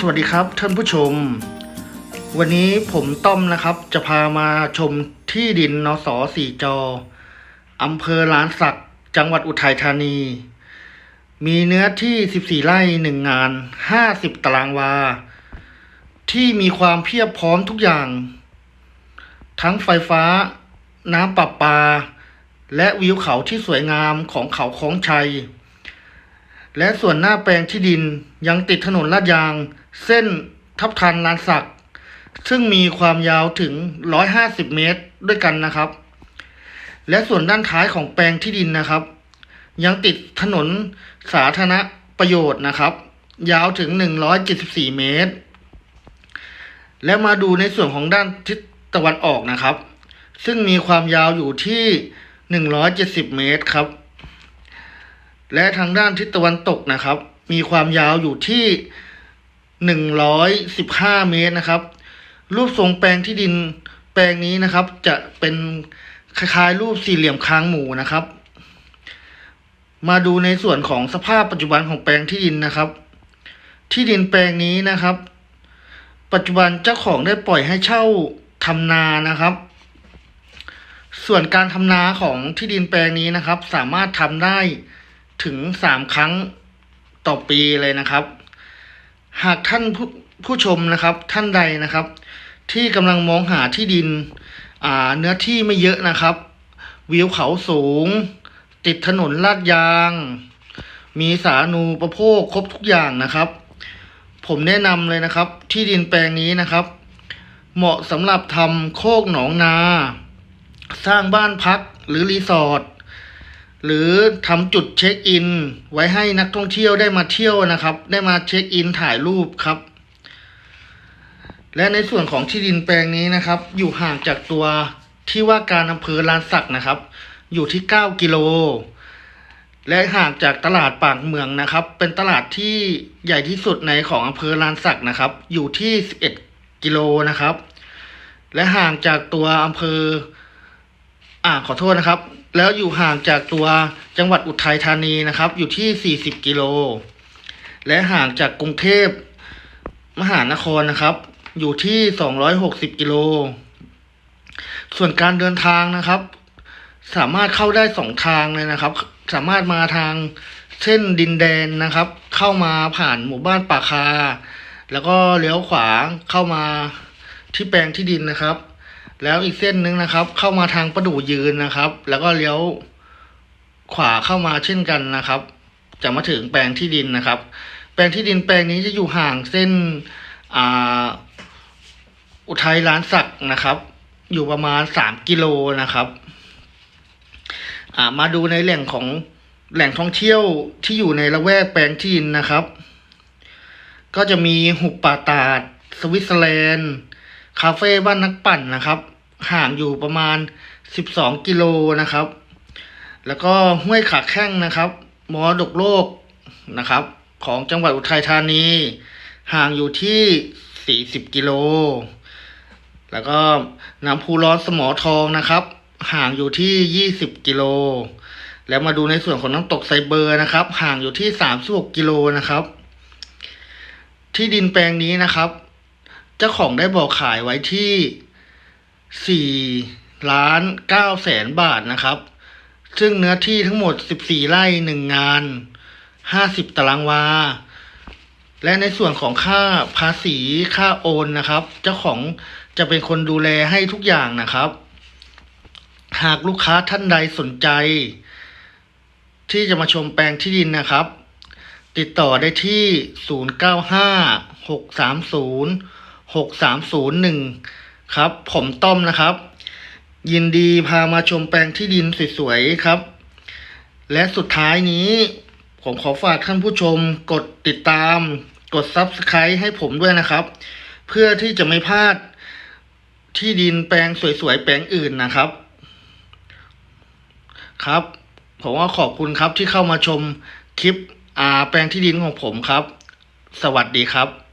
สวัสดีครับท่านผู้ชม วันนี้ผมต้อมนะครับ จะพามาชมที่ดินนสสี่จออำเภอลานสัก จังหวัดอุทัยธานี มีเนื้อที่ 14 ไร่หนึ่งงาน 50 ตารางวา ที่มีความเพียบพร้อมทุกอย่าง ทั้งไฟฟ้า น้ำประปา และวิวเขาที่สวยงามของเขาค้งชัย และส่วนหน้าแปลงที่ดินยังติดถนนลาดยาง เส้นทับทันลานสัก ซึ่งมีความยาวถึง 150 เมตรด้วยกันนะครับ และส่วนด้านท้ายของแปลงที่ดินนะครับ ยังติดถนนสาธารณประโยชน์นะครับ ยาวถึง 174 เมตร และมาดูในส่วนของด้านทิศตะวันออกนะครับ ซึ่งมีความยาวอยู่ที่ 170 เมตรครับ และทางด้านทิศตะวันตกนะครับ มีความยาวอยู่ที่ 115 เมตรนะครับ รูปทรงแปลงที่ดินแปลงนี้นะครับ จะเป็นคล้ายๆ รูปสี่เหลี่ยมค้างหมูนะครับ มาดูในส่วนของสภาพปัจจุบันของแปลงที่ดินนะครับ ที่ดินแปลงนี้นะครับ ปัจจุบันเจ้าของได้ปล่อยให้เช่าทำนานะครับ ส่วนการทำนาของที่ดินแปลงนี้นะครับ สามารถทำได้ ถึงสามครั้งต่อปีเลยนะครับ หากท่านผู้ผู้ชมนะครับท่านใดนะครับ ที่กำลังมองหาที่ดินอ่าเนื้อที่ไม่เยอะนะครับ วิวเขาสูง ติดถนนลาดยาง มีสาธารณูปโภคครบทุกอย่างนะครับ ผมแนะนำเลยนะครับ ที่ดินแปลงนี้นะครับ เหมาะสำหรับทำโคกหนองนา สร้างบ้านพักหรือรีสอร์ท หรือทำจุดเช็คอิน ไว้ให้นักท่องเที่ยวได้มาเที่ยวนะครับ ได้มาเช็คอินถ่ายรูปครับ และในส่วนของที่ดินแปลงนี้นะครับ อยู่ห่างจากตัวที่ว่าการอำเภอลานสักนะครับ อยู่ที่ 9 กิโล และห่างจากตลาดปากเมืองนะครับ เป็นตลาดที่ใหญ่ที่สุดในของอำเภอลานสักนะครับ อยู่ที่ 11 กิโลนะครับ และห่างจากตัวอำเภอ อ่าขอโทษนะครับ แล้วอยู่ห่างจากตัวจังหวัดอุทัยธานีนะครับ อยู่ที่ 40 กิโล และห่างจากกรุงเทพมหานครนะครับ อยู่ที่ 260 กิโล ส่วนการเดินทางนะครับ สามารถเข้าได้สองทางเลยนะครับ สามารถมาทางเส้นดินแดนนะครับ เข้ามาผ่านหมู่บ้านป่าคา แล้วก็เลี้ยวขวาเข้ามาที่แปลงที่ดินนะครับ แล้วอีกเส้นหนึ่งนะครับ เข้ามาทางประดู่ยืนนะครับ แล้วก็เลี้ยวขวาเข้ามาเช่นกันนะครับ จะมาถึงแปลงที่ดินนะครับ แปลงที่ดินแปลงนี้จะอยู่ห่างเส้นอ่าอุทัยล้านสักนะครับ อยู่ประมาณสามกิโลนะครับอ่ามาดูในแหล่งของแหล่งท่องเที่ยวที่อยู่ในละแวกแปลงที่ดินนะครับ ก็จะมีหุบป่าตาด สวิตเซอร์แลนด์ คาเฟ่บ้านนักปั่นนะครับ ห่างอยู่ประมาณ 12 กิโลนะครับ แล้วก็ห้วยขาแข้งนะครับมอดกโลกนะครับ ของจังหวัดอุทัยธานี ห่างอยู่ที่ 40 กิโล แล้วก็น้ำพุร้อนสมอทองนะครับ ห่างอยู่ที่ 20 กิโล แล้วมาดูในส่วนของน้ำตกไซเบอร์นะครับ ห่างอยู่ที่ 36 กิโลนะครับ ที่ดินแปลงนี้นะครับ เจ้าของได้บอกขายไว้ที่ 4 ล้าน9แสนบาทนะครับ ซึ่งเนื้อที่ทั้งหมด 14 ไร่ 1 งาน 50 ตารางวา และในส่วนของค่าภาษีค่าโอนนะครับ เจ้าของจะเป็นคนดูแลให้ทุกอย่างนะครับ หากลูกค้าท่านใดสนใจ ที่จะมาชมแปลงที่ดินนะครับ ติดต่อได้ที่ 0956306301ครับ ผมต้อมนะครับ ยินดีพามาชมแปลงที่ดินสวยๆครับ และสุดท้ายนี้ ผมขอฝากท่านผู้ชมกดติดตาม กด Subscribe ให้ผมด้วยนะครับ เพื่อที่จะไม่พลาดที่ดินแปลงสวยๆ แปลงอื่นนะครับ ครับ ผมว่าขอบคุณครับที่เข้ามาชมคลิปอาแปลงที่ดินของผมครับ สวัสดีครับ